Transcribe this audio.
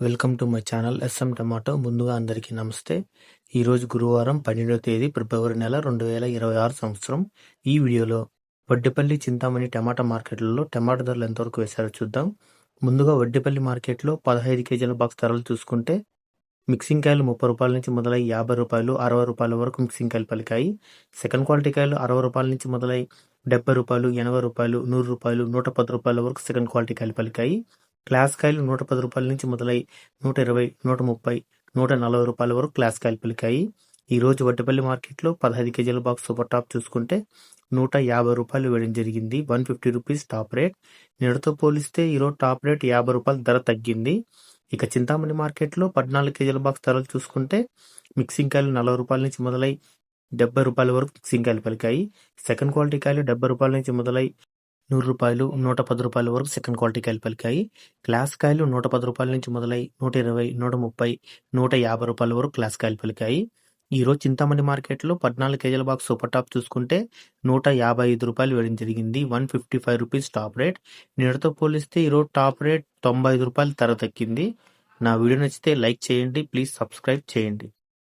Welcome to my channel SM tomato. ముందుగా అందరికీ నమస్తే. ఈరోజు గురువారం పన్నెండవ తేదీ ఫిబ్రవరి నెల రెండు వేల ఇరవై ఆరు సంవత్సరం. ఈ వీడియోలో వడ్డిపల్లి చింతామణి టమాటా మార్కెట్లలో టమాటా ధరలు ఎంతవరకు వేశారో చూద్దాం. ముందుగా వడ్డిపల్లి మార్కెట్లో పదహైదు కేజీల బాక్స్ ధరలు చూసుకుంటే మిక్సింగ్ కాయలు ముప్పై రూపాయల నుంచి మొదలై యాభై రూపాయలు అరవై రూపాయల వరకు మిక్సింగ్ కాయలు పలికాయి. సెకండ్ క్వాలిటీ కాయలు అరవై రూపాయల నుంచి మొదలై డెబ్బై రూపాయలు ఎనభై రూపాయలు నూరు రూపాయలు నూట పది రూపాయల వరకు సెకండ్ క్వాలిటీ కాయలు పలికాయి. క్లాస్ కాయలు నూట పది రూపాయల నుంచి మొదలై నూట ఇరవై నూట ముప్పై నూట నలభై రూపాయల వరకు క్లాస్ కాయలు పలికాయి. ఈరోజు వడ్డపల్లి మార్కెట్లో పదహైదు కేజీల బాక్స్ సూపర్ టాప్ చూసుకుంటే నూట యాభై రూపాయలు వేయడం జరిగింది. One fifty rupees top rate. నిన్నటితో పోలిస్తే ఈరోజు టాప్ రేట్ యాభై రూపాయల ధర తగ్గింది. ఇక చింతామణి మార్కెట్లో పద్నాలుగు కేజీల బాక్స్ ధరలు చూసుకుంటే మిక్సింగ్ కాయలు నలభై రూపాయల నుంచి మొదలై డెబ్బై రూపాయల వరకు మిక్సింగ్ కాయలు పలికాయి. సెకండ్ క్వాలిటీ కాయలు డెబ్బై రూపాయల నుంచి మొదలై నూరు రూపాయలు నూట పది రూపాయల వరకు సెకండ్ క్వాలిటీ కాయలు పలికాయి. క్లాస్ కాయలు నూట పది రూపాయల నుంచి మొదలై నూట ఇరవై నూట ముప్పై నూట యాభై రూపాయల వరకు క్లాస్ కాయలు పలికాయి. ఈరోజు చింతామణి మార్కెట్లో పద్నాలుగు కేజీల బాక్స్ సూపర్ టాప్ చూసుకుంటే నూట యాభై ఐదు రూపాయలు వేయడం జరిగింది. One fifty five rupees top rate నిన్నటితో పోలిస్తే ఈరోజు టాప్ రేట్ తొంభై ఐదు రూపాయలు ధర తగ్గింది. నా వీడియో నచ్చితే లైక్ చేయండి ప్లీజ్ సబ్స్క్రైబ్ చేయండి.